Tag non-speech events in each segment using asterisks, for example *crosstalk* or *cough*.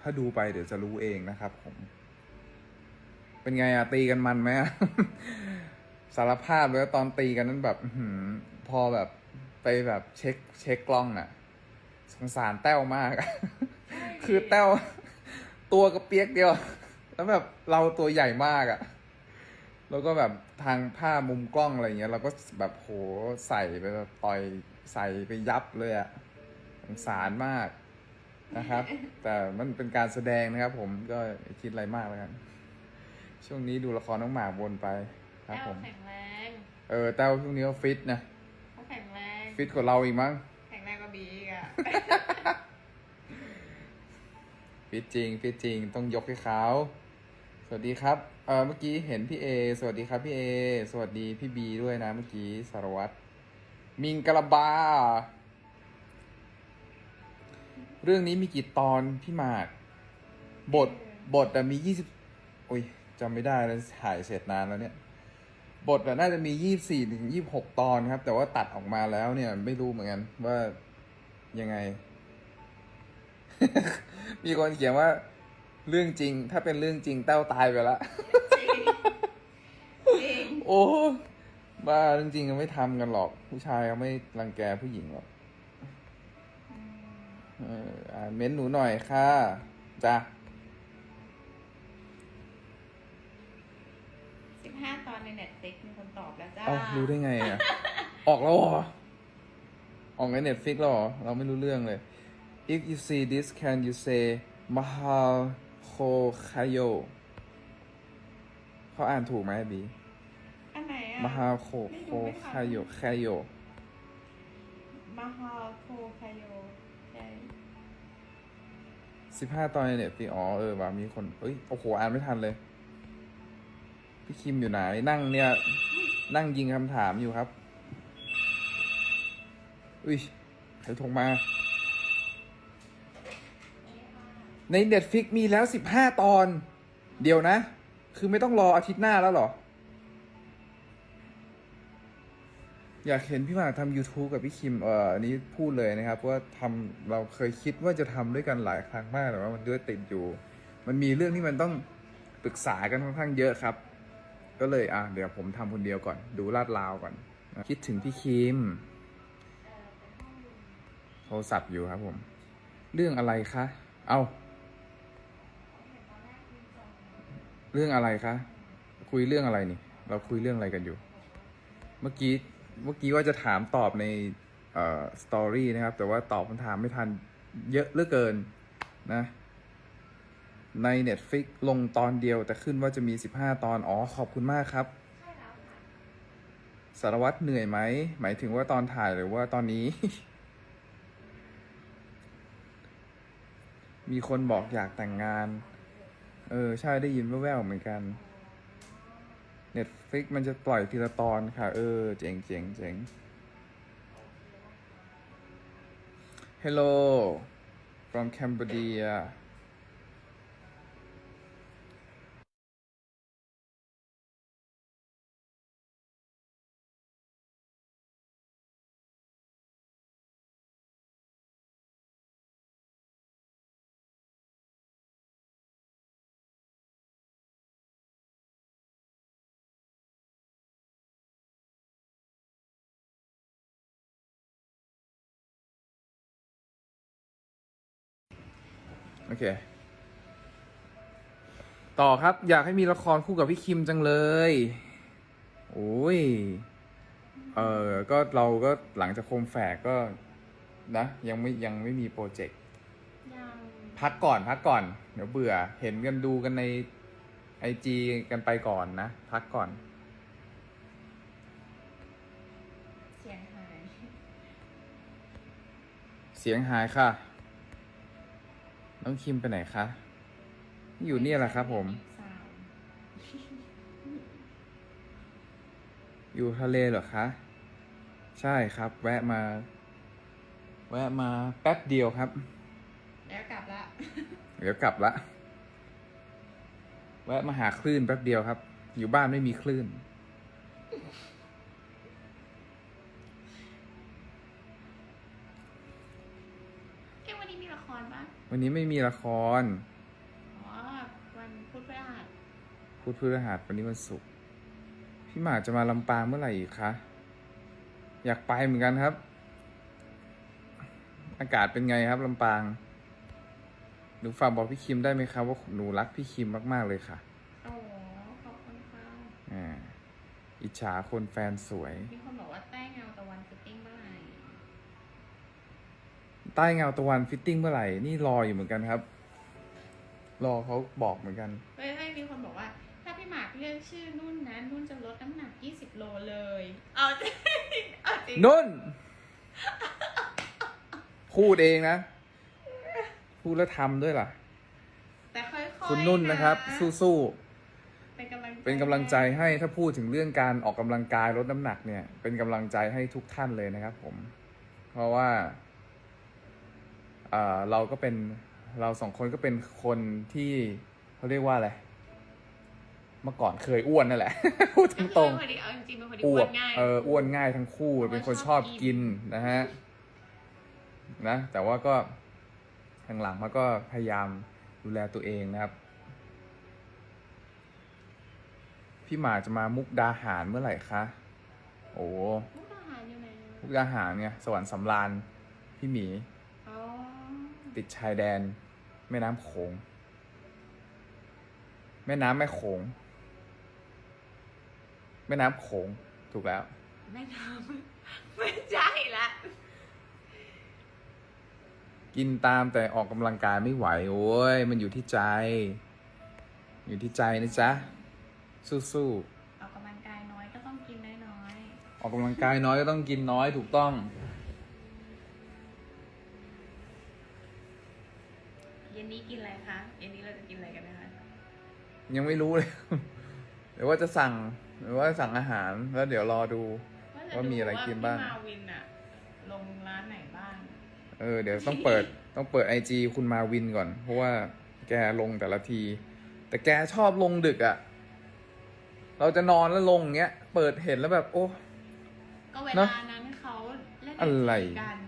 ถ้าดูไปเดี๋ยวจะรู้เองนะครับผม เป็นไงอะตีกันมันไหม สารภาพเลยว่าตอนตีกันนั้นแบบอพอแบบไปแบบเช็ค เช็คกล้องอะสงสารแต้วมาก คือแต้วตัวกระเปียกเดียว แล้วแบบเราตัวใหญ่มากอะแล้วก็แบบทางผ้ามุมกล้องอะไรเงี้ยเราก็แบบโหใส่ไปแบบต่อยใส่ไปยับเลยอะสงสารมาก นะครับ แต่มันเป็นการแสดงนะครับ ผมก็อย่าคิดอะไรมากแล้วกันช่วงนี้ดูละครน้องหมากวนไปครับ แต้วผมแข็งแรงเออแต้วช่วงนี้ก็ฟิตนะเขาแข็งแรง ฟิตกว่าเราอีกมั้งแข็งแรงกว่าบีอีกอะฟิตจริงฟิตจริงต้องยกให้เขาสวัสดีครับเออเมื่อกี้เห็นพี่เอสวัสดีครับพี่เอสวัสดีพี่บีด้วยนะเมื่อกี้สารวัตรมิงกะลาบา เรื่องนี้มีกี่ตอนพี่หมาก บทบทอะมียี่สิบอุ้ยจำไม่ได้แล้วถ่ายเสร็จนานแล้วเนี่ย บทอะน่าจะมียี่สี่ถึงยี่หกตอนครับ แต่ว่าตัดออกมาแล้วเนี่ย ไม่รู้เหมือนกันว่ายังไง มีคนเขียนว่า เรื่องจริง ถ้าเป็นเรื่องจริงเต้าตายไปแล้วจริงจริงโอ้บ้าเรื่องจริงก็ไม่ทำกันหรอก ผู้ชายเขาไม่รังแกผู้หญิงหรอก เอออ่านเม้นต์หนูหน่อยค่ะจ้ะสิบห้าตอนในเน็ตฟิกมีคนตอบแล้วจ้าเอ้ารู้ได้ไงอะ ออกแล้วเหรอ ออกในเน็ตฟิกแล้วเหรอ เราไม่รู้เรื่องเลย if you see this can you say mahal ko kayo เขาอ่านถูกไหมบีอันไหนอะ mahal ko ไม่ ko รู้ไม่ทัน kayo kayo มาฮาโคคายโย สิบห้าตอนในเน็ตฟิกอ๋อเออว่ามีคนเอ้ยโอ้โหอ่านไม่ทันเลย พี่คิมอยู่ไหน นั่งเนี่ย นั่งยิงคำถามอยู่ครับ อุ้ยใครโทรมา ในเน็ตฟิกมีแล้วสิบห้าตอน เดี๋ยวนะ คือไม่ต้องรออาทิตย์หน้าแล้วหรอ อยากเห็นพี่หมากทำ YouTube กับพี่คิมเอ่ออันนี้พูดเลยนะครับว่าทำเราเคยคิดว่าจะทำด้วยกันหลายครั้งมากแต่ว่ามันด้วยติดอยู่ มันมีเรื่องที่มันต้องปรึกษากันค่อนข้างเยอะครับ ก็เลยอะเดี๋ยวผมทำคนเดียวก่อน ดูลาดราวก่อน คิดถึงพี่คิมโทรศัพท์อยู่ครับผม เรื่องอะไรคะ เอา เรื่องอะไรคะ คุยเรื่องอะไรนี่ เราคุยเรื่องอะไรกันอยู่ เมื่อกี้ เมื่อกี้ว่าจะถามตอบในเอ่อสตอรี่นะครับ แต่ว่าตอบคำถามไม่ทันเยอะเหลือเกินนะใน Netflix ลงตอนเดียวแต่ขึ้นว่าจะมี 15 ตอน อ๋อ ขอบคุณมากครับ สารวัตรเหนื่อยไหม หมายถึงว่าตอนถ่ายหรือว่าตอนนี้ มีคนบอกอยากแต่งงาน เออ ใช่ได้ยินแว่วๆเหมือนกัน Netflix มันจะปล่อยทีละตอนค่ะ เออ เจ๋งเจ๋งเจ๋ง Hello from Cambodia โอเค ต่อครับ อยากให้มีละครคู่กับพี่คิมจังเลย โอ้ย เออก็เราก็หลังจากโคมแฝกก็ นะ ยังไม่ยังไม่มีโปรเจกต์ยังพักก่อนพักก่อน เดี๋ยวเบื่อ เห็นกันดูกันในไอจีกันไปก่อนนะ พักก่อน เสียงหาย เสียงหายค่ะ น้องคิมไปไหนคะ อยู่เนี่ยแหละครับผมสามอยู่ทะเลเหรอคะ ใช่ครับ แวะมา แวะมาแป๊บเดียวครับ แล้วกลับละ เดี๋ยวกลับละ แวะมาหาคลื่นแป๊บเดียวครับ อยู่บ้านไม่มีคลื่น เอ้ยวั นนี้มีละครปะวันนี้ไม่มีละครอ๋อวันพุธพฤหัสพุธพฤหัสวันนี้วันศุกร์พี่หมากจะมาลำปางเมื่อไหร่อีกคะอยากไปเหมือนกันครับ อากาศเป็นไงครับลำปางหนูฝากบอกพี่คิมได้ไหมครับว่าหนูรักพี่คิมมาก ๆ เลยค่ะโอ้ขอบคุณค่ะอ่าอิจฉาคนแฟนสวย มีคนบอกว่าแต้เงาตะวันฟิตติ้งเมื่อไหร่ ใต้เงาตะวันฟิตติ้งเมื่อไหร่ นี่รออยู่เหมือนกันครับ รอเขาบอกเหมือนกันเฮ้ยให้มีคนบอกว่า ถ้าพี่หมากเรียกชื่อนุ่นนะนุ่นจะลดน้ำหนัก 20 โลเลย เอาจริงเอาจริงนุ่น พูดเองนะ พูดแล้วทำด้วยล่ะ แต่ค่อยๆคุณนุ่นนะครับ สู้เป็นกำลังๆ เป็นกำลังใจให้ถ้าพูดถึงเรื่องการออกกำลังกายลดน้ำหนักเนี่ย เป็นกำลังใจให้ทุกท่านเลยนะครับผม เพราะว่า เอ่อเราก็เป็นเราสองคนก็เป็นคนที่เขาเรียกว่าอะไร เมื่อก่อนเคยอ้วนนั่นแหละ พูดตรงเป็นคนดีเอาจริงๆเป็นคนๆที่อ้อ้ววบนง่ายเอออ้วนง่ายทั้งคู่เพราะว่าเป็นคนชชออบบกิกินนนะฮะนะ แต่ว่าก็หลังๆมาก็พยายามดูแลตัวเองนะครับ พี่หมากจะมามุกดาหารเมื่อไหร่คะ โอ้มุกดาหารอยู่ไหนมุกดาหารเนี่ยสวรรค์สำราญพี่หมีอ๋อ ติดชายแดน แม่น้ำโขง แม่น้ำแม่โขง แม่น้ำโขง ถูกแล้วไม่ทำไม่ใช่ละกินตามแต่ออกกำลังกายไม่ไหว โอ้ย มันอยู่ที่ใจ อยู่ที่ใจนะจ๊ะ สู้ออกกำลังกายน้อยก็ต้องกินน้อยๆออกกำลังกายน้อยก็ต้องกินน้อยถูกต้อง นนี้กินอะไรคะเย็นนี้เราจะกินอะไรกันนะคะ ยังไม่รู้เลยเดี๋ยวว่าจะสั่ง หรือว่าสั่งอาหารแล้วเดี๋ยวรอดูจะว่ามีอะไรกินบ้างพี่มาวินอะลงร้านไหนบ้าง เออ เดี๋ยวต้องเปิด ต้องเปิดไอจีคุณมาวินก่อน เพราะว่าแกลงแต่ละที แต่แกชอบลงดึกอะ่ะเราจะนอนแล้วลงอย่างเงี้ย เปิดเห็นแล้วแบบ โอ้ ก็เวเนอะลานั้นเขาเล่นอะไรกัน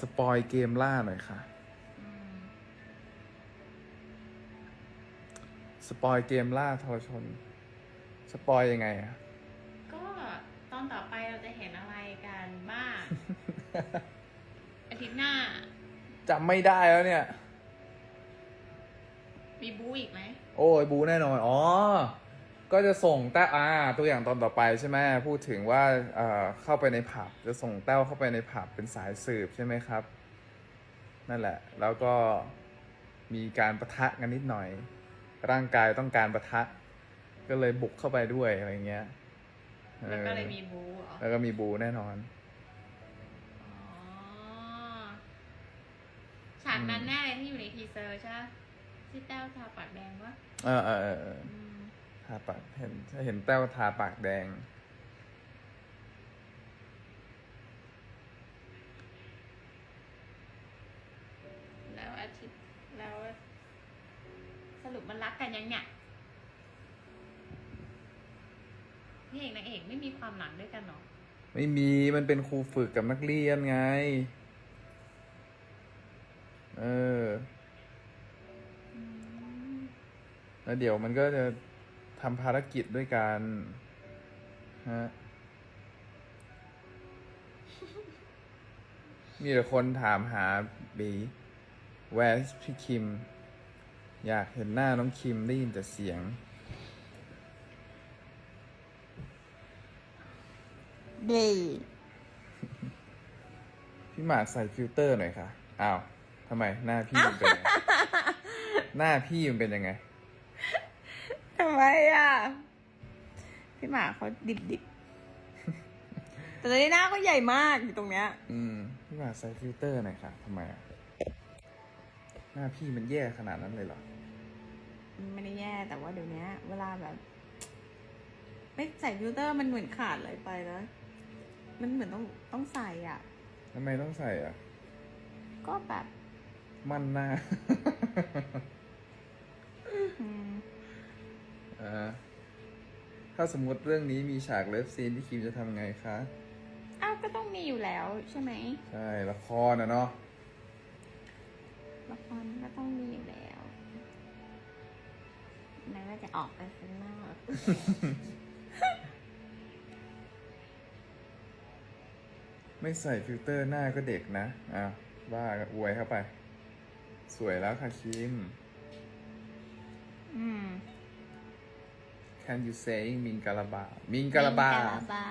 สปอยเกมล่าหน่อยค่ะอืมสปอยเกมล่าทรชน สปอยยังไงอะก็ตอนต่อไปเราจะเห็นอะไรกันบ้าง อาทิตย์หน้า จำไม่ได้แล้วเนี่ย มีบูอีกไหม โอ้ยบูแน่นอน อ๋อ ก็จะส่งแต้วอ่าตัวอย่างตอนต่อไปใช่ไหมพูดถึงว่าเอ่อเข้าไปในผับจะส่งแต้วเข้าไปในผับเป็นสายสืบใช่ไหมครับ นั่นแหละ แล้วก็มีการประทะกันนิดหน่อย ร่างกายต้องการประทะ ก็เลยบุกเข้าไปด้วยอะไรเงี้ยออแล้วก็เลยมีบูเหรอ แล้วก็มีบูแน่นอน อ๋อฉากนั้นแน่เลยที่อยู่ในทีเซอร์ใช่ไหมที่แต้วทาปากแดงวะเออเออเออเออ อืมทาปากเห็นเห็นแต้วทาปากแดง แล้วอาทิตย์แล้วสรุปมันรักกันยังเนี่ยพี่เอกนางเอกไม่มีความหลังด้วยกันเหรอ ไม่มีมันเป็นครูฝึกกับนักเรียนไง เอออืมแล้วเดี๋ยวมันก็จะ ทำภารกิจด้วยกันฮะมีแต่คนถามหาบีแวสพี่คิม อยากเห็นหน้าน้องคิมได้ยินแต่เสียงดีพี่หมากใส่ฟิลเตอร์หน่อยค่ะ อ้าวทำไมหน้าพี่มันเป็นยังไง หน้าพี่มันเป็นยังไง ทำไมอะ พี่หมาเขาดิบดิบแต่ตอนนี้หน้าก็ใหญ่มากอยู่ตรงเนี้ย อืมพี่หมากใส่ฟิลเตอร์หน่อยค่ะทำไมอะหน้าพี่มันแย่ขนาดนั้นเลยเหรอ ไม่ได้แย่แต่ว่าเดี๋ยวนี้เวลาแบบ ไม่ใส่ฟิลเตอร์มันเหมือนขาดอะไรไปนะมันเหมือนต้องต้องใส่อะทำไมต้องใส่อะ ก็แบบ มั่นหน้า อืมอ่าถ้าสมมติเรื่องนี้มีฉากเลิฟซีนที่คิมจะทำไงคะ อ้าวก็ต้องมีอยู่แล้วใช่ไหมใช่ละครนะเนาะ ละครก็ต้องมีอยู่แล้วแม้ว่าจะออกไปข้างนอกไม่ใส่ฟิลเตอร์หน้าก็เด็กนะ อ้าวบ้าก็อวยเข้าไป สวยแล้วค่ะคิม อืม Can you say มิงกาลาบา มิงกาลาบา มิงกะลาบา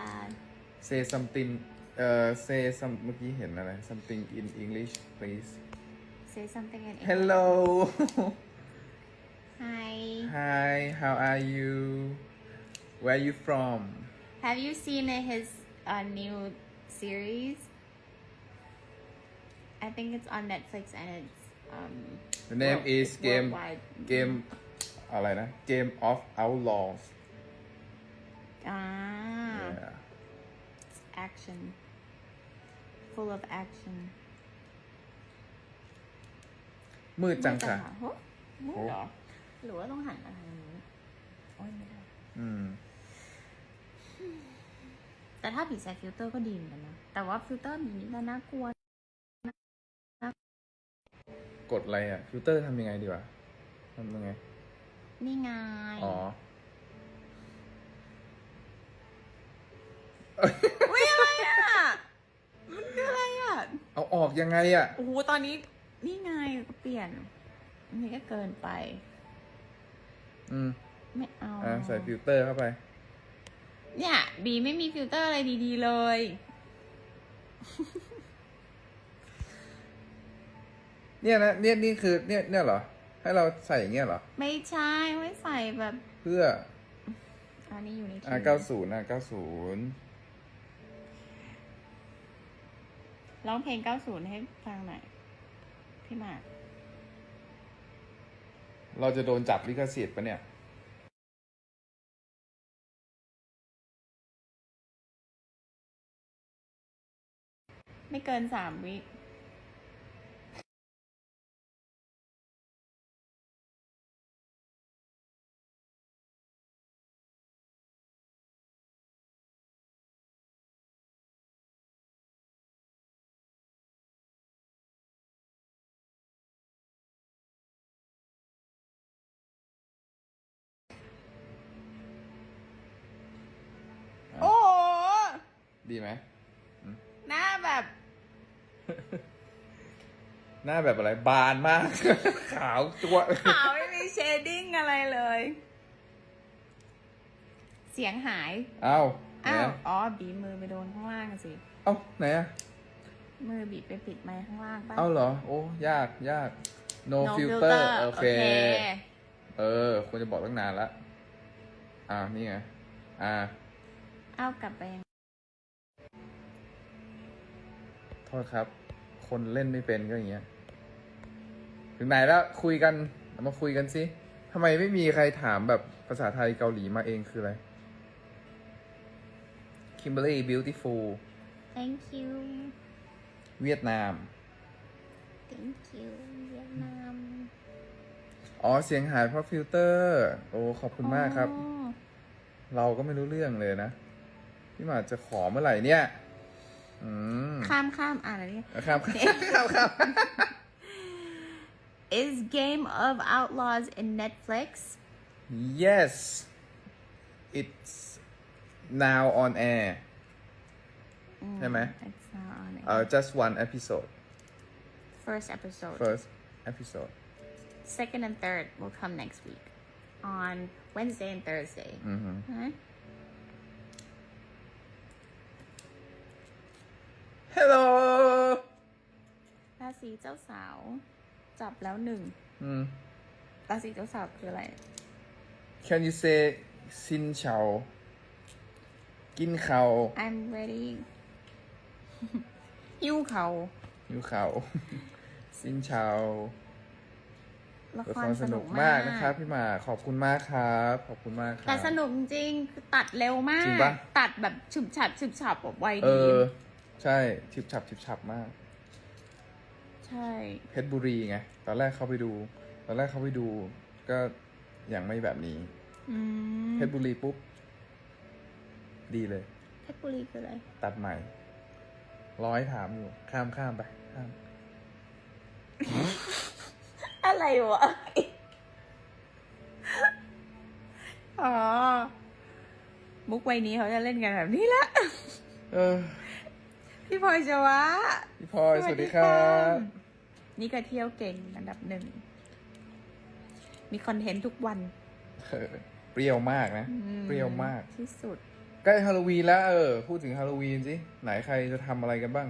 say something เอ่อ say some เมื่อกี้เห็นอะไร something in English please say something in English Hello Hi Hi how are you Where you from Have you seen his uh, new series? I think it's on Netflix and it's um. The name world- is it's Game worldwide. Game อะไรนะ Game of Outlaws Ah, yeah. action. Full of action. มืดจังค่ะ โอ้มืดเหรอ หรือว่าต้องหันมาทางนี้โอ้ยไม่ได้อืม แต่ถ้าผีใส่ฟิลเตอร์ก็ดีเหมือนกันนะ แต่ว่าฟิลเตอร์มีนี่ก็น่ากลัว กดอะไรอะ ฟิลเตอร์ทำยังไงดีวะทำยังไง นี่ไง อ๋อ อุ้ยอะไรอะ มันคืออะไรอะ เอาออกยังไงอะ โอ้โห ตอนนี้ นี่ไงก็เปลี่ยน อันนี้ก็เกินไป อืมไม่เอาอ่าใส่ฟิลเตอร์เข้าไป เนี่ย บีไม่มีฟิลเตอร์อะไรดีๆเลย เนี่ยนะ เนี่ยนี่คือ เนี่ย เนี่ยเหรอ ให้เราใส่อย่างเงี้ยเหรอ ไม่ใช่ไม่ใส่แบบเพื่อ อันนี้อยู่ในทีอ่าเก้าศูนย์อะเก้าศูนย์ร้องเพลง90ให้ฟังหน่อยพี่หมากเราจะโดนจับลิขสิทธิ์ปะเนี่ย ไม่เกินสามวิ ดีไหมหน้าแบบ หน้าแบบอะไรบานมาก ขาวจั่วขาวไม่มีเชดดิ้งอะไรเลย เสียงหาย เอ้าไหนอ้าวอะอ๋อ บีบมือไปโดนข้างล่างอะสิ เอ้าไหนอะมือบีบไปปิดไมค์ข้างล่างป่ะ เอ้าเหรอ โอ้ยากยาก no, No filter filter โอเคโอเคเออควรจะบอกตั้งนานละอ่านี่ไงอ่า เอากลับไปยัง โทษครับ คนเล่นไม่เป็นก็อย่างเงี้ย ถึงไหนแล้วคุยกันเรามาคุยกันสิทำไมไม่มีใครถามแบบภาษาไทยเกาหลีมาเองคืออะไร Kimberly beautiful thank you เวียดนาม thank you เวียดนาม อ๋อ เสียงหายเพราะฟิลเตอร์ โอ้ ขอบคุณมากครับอ๋อเราก็ไม่รู้เรื่องเลยนะ พี่หมาจะขอเมื่อไหร่เนี่ย อืม ข้ามข้ามอ่านอะไรเนี่ย ครับครับครับ *laughs* *laughs* Is Game of Outlaws in Netflix yes it's now on air ใช่ไหม It's not on it. uh just one episode First episode first episode second and third will come next week on Wednesday and Thursday อือฮึ Huh? hello ราศีเจ้าสาว จับแล้วหนึ่งอืม ราศีเจ้าสาวคืออะไร can you say ซินเฉากินเขา I'm ready หิ้วเขาหิวเขาซินเฉาละละคครรสสนุนุกกมามากกนะครับ พี่หมาขอบคุณมากครับ ขอบคุณมากครับ แต่สนุกจริงคือตัดเร็วมาจริก งปะ ตัดแบบฉุบฉับฉุบฉับแบบไวเอดี อ ใช่ฉิบฉับฉิบฉับมาก ใช่ เพชรบุรีไง ตอนแรกเขาไปดู ตอนแรกเขาไปดู ก็ยังไม่แบบนี้ อืมเพชรบุรีปุ๊บ ดีเลย เพชรบุรีคืออะไร ตัดใหม่ ร้อยถามอยู่ ข้ามข้ามไป ข้าม อะไรวะ อ๋อ มุกวัยนี้เขาจะเล่นกันแบบนี้ละ เออ พี่พลอยชวะพี่พลอยสวัสดีครับนี่ก็เที่ยวเก่งอันดับหนึ่ง มีคอนเทนต์ทุกวันเออเปรี้ยวมากนะอืเปรี้ยวมาก ที่สุด ใกล้ฮาโลวีนแล้วเออ พูดถึงฮาโลวีนสิ ไหนใครจะทำอะไรกันบ้าง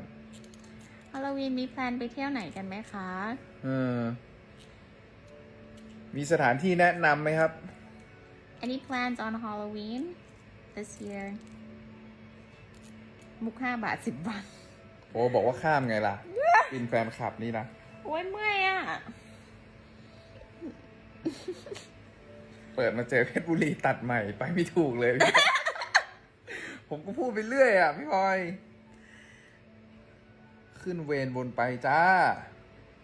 ฮาโลวีนมีแพลนไปเที่ยวไหนกันไหมคะ เออ มีสถานที่แนะนำไหมครับ Any plans on Halloween this year มุกห้าบาทสิบบาท โอ้บอกว่าข้ามไงล่ะเป็นแฟนคลับนี่นะ โอ้ยเมื่อยอะ เปิดมาเจอเพชรบุรีตัดใหม่ไปไม่ถูกเลย ผมก็พูดไปเรื่อยอะ พี่พลอย ขึ้นเวรบนไปจ้า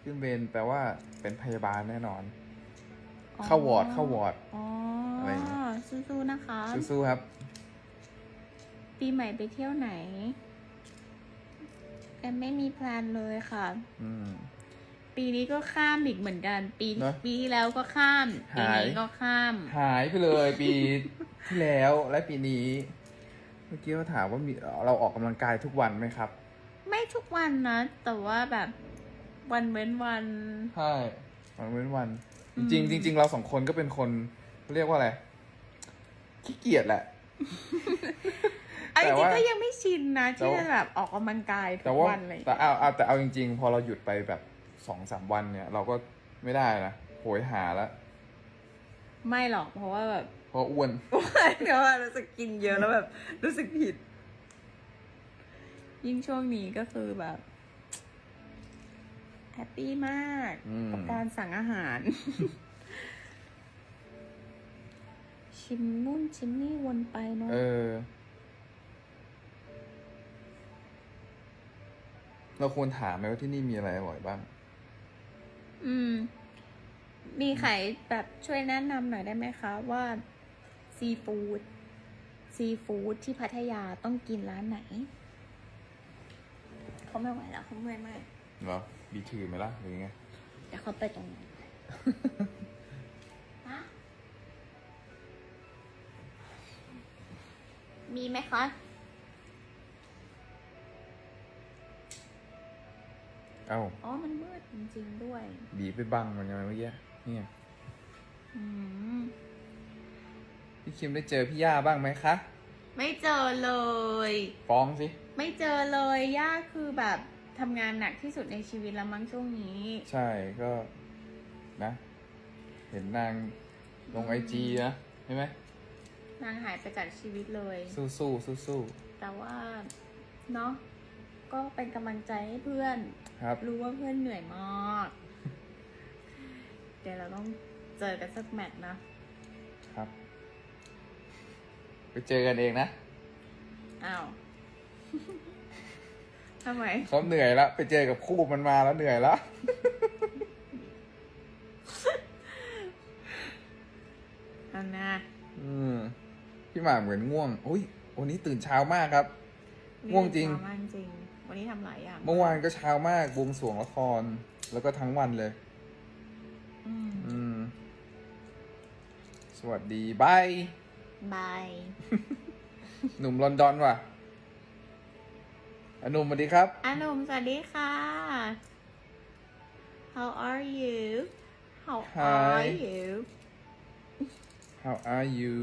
ขึ้นเวรแปลว่าเป็นพยาบาลแน่นอน เข้าวอร์ดเข้าวอร์ด อ๋ออะไรอย่างเงี้ย สู้ๆนะคะ สู้ๆครับ ปีใหม่ไปเที่ยวไหนแอมไม่มีแพลนเลยค่ะ อืม ปีนี้ก็ข้ามอีกเหมือนกัน ปีเนอะปีที่แล้วก็ข้าม ปีหาย นี้ก็ข้าม หายไปเลยปี ที่แล้วและปีนี้ เมื่อกี้เขาถามว่ามีเราออกกำลังกายทุกวันไหมครับไม่ทุกวันนะ แต่ว่าแบบวันเว้นวัน ใช่วันเว้นวันอืจมริงๆจริง ๆ เราสองคนก็เป็นคนเรียกว่าอะไรขี้เกียจแหละ ไอ้แต่จริงว่า ๆก็ยังไม่ชินนะที่แต่ว่าจะแบบออกกำลังกายทุแต่กว่าวันเลยแต่เอาเอาแต่เอาจริง ๆ พอเราหยุดไปแบบสองสามวันเนี่ย เราก็ไม่ได้นะโหยหาแล้วไม่หรอกเพราะว่าแบบ เพราะอ้วน เดี๋ยวว่ารู้สึกกินเยอะแล้วแบบ รู้สึกผิด ยิ่งช่วงนี้ก็คือแบบแฮปปี้มากอืม กับการสั่งอาหาร ชิมนู่นชิมนี่วนไปเนาะเออ เราควรถามไหมว่าที่นี่มีอะไรอร่อยบ้าง อืม มีใครแบบช่วยแนะนำหน่อยได้ไหมคะ ว่าซีฟู้ดซีฟู้ดที่พัทยาต้องกินร้านไหน เขาไม่ไหวแล้วเขาเมื่อยมากเหรอบีถือไหมล่ะหรือยังไงเดี๋ยวเขาไปตรงนั้นฮะมีไหมคะ เอ้า อ๋อ มันมืดจริง ๆ ด้วย บีไปบังมันยังไงเมื่อกี้ เนี่ยอืมพี่คิมได้เจอพี่ย่าบ้างไหมคะ ไม่เจอเลย ฟ้องสิ ไม่เจอเลย ย่าคือแบบทำงานหนักที่สุดในชีวิตแล้วมั้งช่วงนี้ ใช่ก็นะ เห็นนางลงไอจีนะใช่ไหม นางหายไปจากชีวิตเลย สู้สู้สู้สู้แต่ว่า เนาะ ก็เป็นกำลังใจให้เพื่อนๆครับ รู้ว่าเพื่อนเหนื่อยมาก เดี๋ยวเราต้องเจอกันสักแมตช์นะ ครับ ไปเจอกันเองนะอ้าว ทำไม เขาเหนื่อยแล้วไปเจอกับคู่มันมาแล้วเหนื่อยแล้ว เอานะอืม พี่หมากเหมือนง่วง อุ้ยวันนี้ตื่นเช้ามากครับ ง่วงจริงเช้ามากจริง วันนี้ทำหลายอย่างเมื่อวานก็เช้ามากบวงสรวงละคร แล้วก็ทั้งวันเลย อืมอืม สวัสดีบาย บายหนุ่มลอนดอนว่ะอะหนุ่มสวัสดีครับ อานุมสวัสดีค่ะ How are you How are Hi. you How are you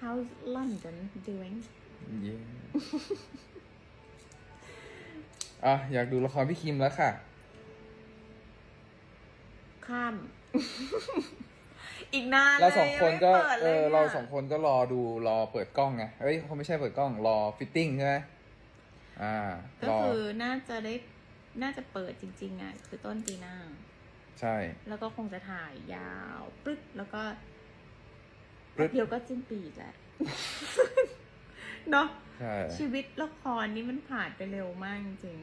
How's London doing yeah อะอยากดูละครพี่คิมแล้วค่ะ ข้าม อีกนานเราสองคนก็ลยยังไม่ปิดเอลยอนี่ยเราสองคนก็รอดูรอเปิดกล้องไงเอ้ยเขาไม่ใช่เปิดกล้องรอฟิตติ้งใช่ไหมอ่าก็รอคือน่าจะได้น่าจะเปิดจริง ๆอะคือต้นปีหน้า ใช่ แล้วก็คงจะถ่ายยาวปึ๊บแล้วก็ปึ๊บเดียวก็สิ้นปีอีกแหละเนาะ ใช่ชีวิตละครนี่มันผ่านไปเร็วมากจริง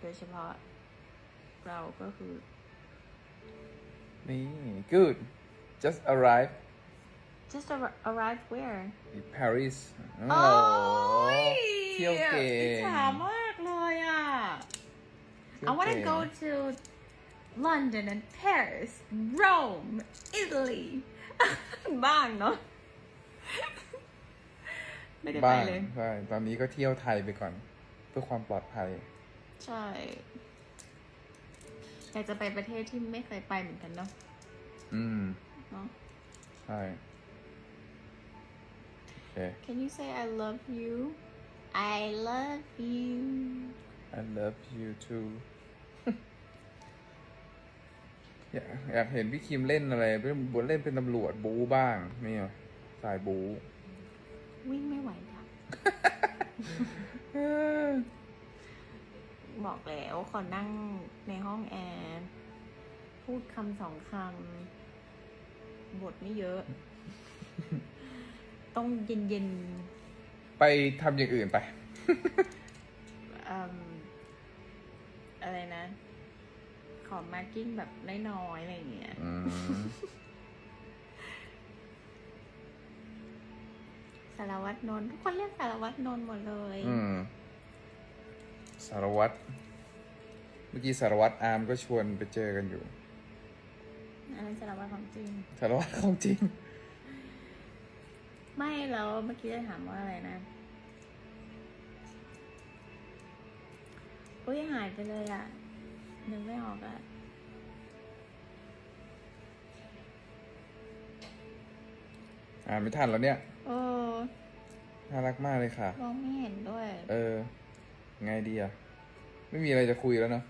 โดยเฉพาะเราก็คือ นี่ good just arrive just ar- arrived where Paris โอ้ยเที่ยวเก่งอิจฉามากเลยอะเที่ยว I want to เก่ง go to London and Paris Rome Italy บ้างเนาะ ไม่ได้ไปบ้างเลย ใช่ตอนนี้ก็เที่ยวไทยไปก่อน เพื่อความปลอดภัย ใช่ อยากจะไปประเทศที่ไม่เคยไปเหมือนกันเนาะอืม เนาะ ใช่ โอเค Can you say I love you I love you I love you too อยากอยากเห็นพี่คิมเล่นอะไร เป็นบทเล่นเป็นตำรวจบู๊บ้าง นี่เหรอ สายบู๊วิ่งไม่ไหวค่ะ บอกแล้วขอนั่งในห้องแอร์พูดคำสองคำบทไม่เยอะ ต้องเย็นไปทำอย่างอื่นไปๆอืมอะไรนะ ขอมาร์กิ้งแบบน้อยๆอะไรอย่างเงี้ย อืม สารวัตรนนท์ทุกคนเรียกสารวัตรนนท์หมดเลย อืม สารวัตร เมื่อกี้สารวัตรอาร์มก็ชวนไปเจอกันอยู่ อันนั้นสารวัตรของจริง สารวัตรของจริง ไม่แล้วเมื่อกี้จะถามว่าอะไรนะอุ้ยหายไปเลยอะนึกไม่ออกอะ อ่านไม่ทันแล้วเนี่ย เออน่ารักมากเลยค่ะ มองไม่เห็นด้วย เออ ไงดีอะไม่มีอะไรจะคุยแล้วเนอะ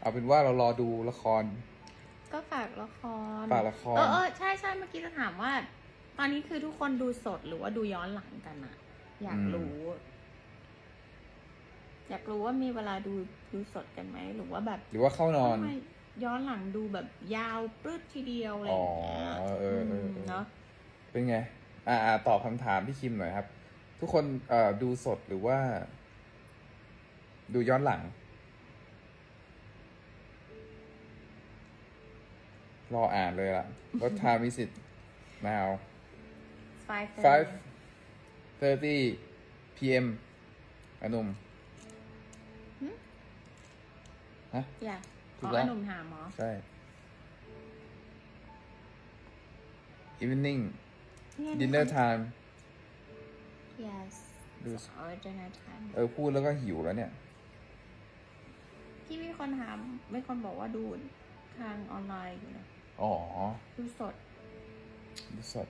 เอาเป็นว่าเรารอดูละคร ก็ฝากละคร ฝากละคร เออเออใช่ใช่เมื่อกี้จะถามว่า ตอนนี้คือทุกคนดูสดหรือว่าดูย้อนหลังกันอะอยากรู้ อยากรู้ว่ามีเวลาดูดูสดกันไหมหรือว่าแบบ หรือว่าเข้านอนทำไมย้อนหลังดูแบบยาวปลื้ดทีเดียวอะไรอย่างเงี้ยอ๋อเออเออเออมเนาะ เป็นไงอ่าอ่าตอบคำถามพี่คิมหน่อยครับ ทุกคนเอ่อดูสดหรือว่า ดูย้อนหลัง รออ่านเลยล่ะ What time is it now five 5 30 p.m. อนุม ฮะ อย่าถูขกอแล้วอนุมถามเหรอ ใช่ evening เนี่ย dinner time yes ดู it's our dinner time เออพูดแล้วก็หิวแล้วเนี่ย ที่มีคนถามมีคนบอกว่าดูทางออนไลน์อยู่นะอ๋อดูสด ดูสด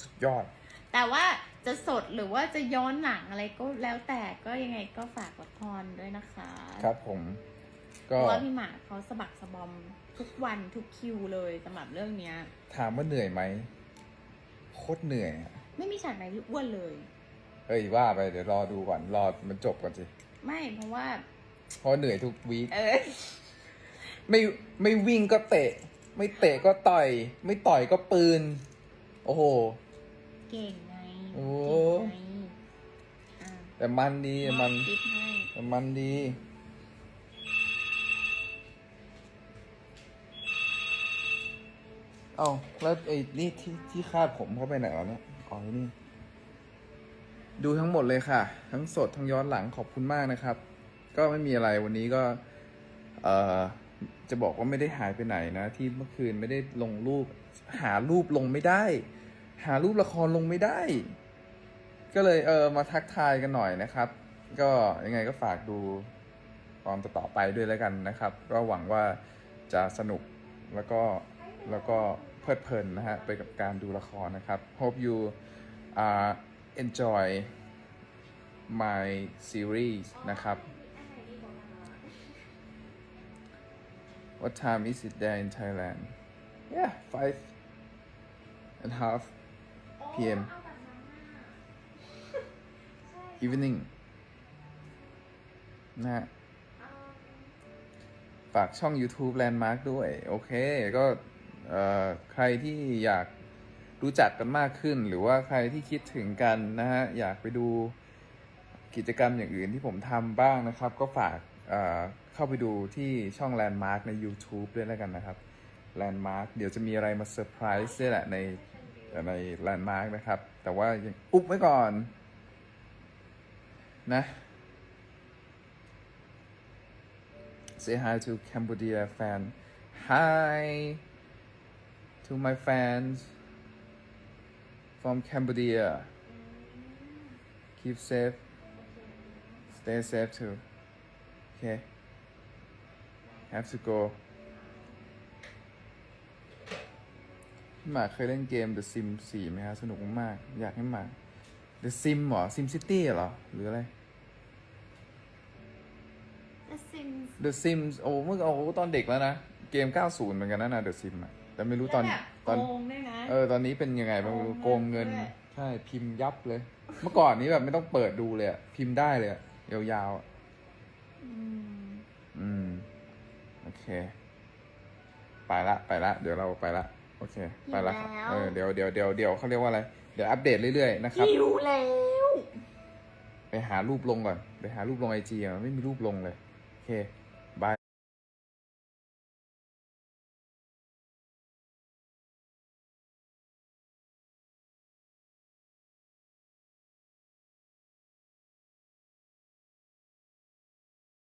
สุดยอด แต่ว่าจะสดหรือว่าจะย้อนหลังอะไรก็แล้วแต่ก็ยังไงก็ฝากละครด้วยนะคะครับผม เพก็ ราะว่าพี่หมากเขาสะบักสะบอม ทุกวันทุกคิวเลยสำหรับเรื่องเนี้ย ถามว่าเหนื่อยไหมโคตรเหนื่อยอะไม่มีฉากไหนที่อ้วนเลย เอ้ยว่าไปเดี๋ยวรอดูก่อนรอมันจบก่อนสิไม่เพราะว่า เพราะเหนื่อยทุกวีคเออ ไม่ไม่วิ่งก็เตะ ไม่เตะก็ต่อย ไม่ต่อยก็ปืน โอ้โห เก่งไงโอ้ เก่งไงอะแต่มันดีแต่มันคิดให้ แต่มันดี เอ้าแล้วไอ้นี่ที่ที่คาดผมเขาไปไหนแล้วเนี่ยอ๋อนี่ ดูทั้งหมดเลยค่ะ ทั้งสดทั้งย้อนหลังขอบคุณมากนะครับ ก็ไม่มีอะไรวันนี้ก็ เอ่อจะบอกว่าไม่ได้หายไปไหนนะ ที่เมื่อคืนไม่ได้ลงรูป หารูปลงไม่ได้ หารูปละครลงไม่ได้ ก็เลยเออมาทักทายกันหน่อยนะครับ ก็ยังไงก็ฝากดูตอนต่อไปด้วยแล้วกันนะครับ ก็หวังว่าจะสนุกแล้วก็ แล้วก็เพลิดเพลินนะฮะไปกับการดูละครนะครับ hope you uh, enjoy my series นะครับ What time is it there in Thailand? Yeah, five and half p.m. evening นะฮะฝากช่อง YouTube Landmark ด้วย โอเค ก็ ใครที่อยากรู้จักกันมากขึ้น หรือว่าใครที่คิดถึงกันนะฮะอยากไปดูกิจกรรมอย่างอื่นที่ผมทำบ้างนะครับ ก็ฝากเเข้าไปดูที่ช่อง Landmark ใน YouTube ด้วยแล้วกันนะครับแลนด์มาร์คเดี๋ยวจะมีอะไรมาเซอร์ไพรส์ด้วยแหละในในแลนด์มาร์คนะครับ แต่ว่ายังอุบไว้ก่อนนะ say hi to Cambodia fan hi to my fans from Cambodia keep safe stay safe too okay have to go พี่หมากเคยเล่นเกม The Sim 4ไหมครับสนุกมากๆอยากให้หมาก The Sim เหรอ Sim City เหรอ หรืออะไร The Sims The Sims โอ้เมื่อโอ้ตอนเด็กแล้วนะ เกม 90 เหมือนกันนะนะ The Sim อะ แต่ไม่รู้ตอนแล้วแบบตอน โกงด้วยนะ เออตอนนี้เป็นยังไงบ้างไม่รู้โกโกงงเงิเงินน ด้วย ใช่พิมพ์ยับเลย เมื่อก่อนนี้แบบไม่ต้องเปิดดูเลยอะพิมพ์ได้เลยอะยาวๆอะอืมอืม โอเค ไปละ ไปละ เดี๋ยวเราไปละ โอเค ไปละครับเออเดี๋ยวเดี๋ยวเดี๋ยวเดี๋ยวเขาเรียกว่าอะไร เดี๋ยวอัปเดตเรื่อยๆนะครับ หิวแล้วไปหารูปลงก่อน ไปหารูปลงไอจีอะไม่มีรูปลงเลย โอเค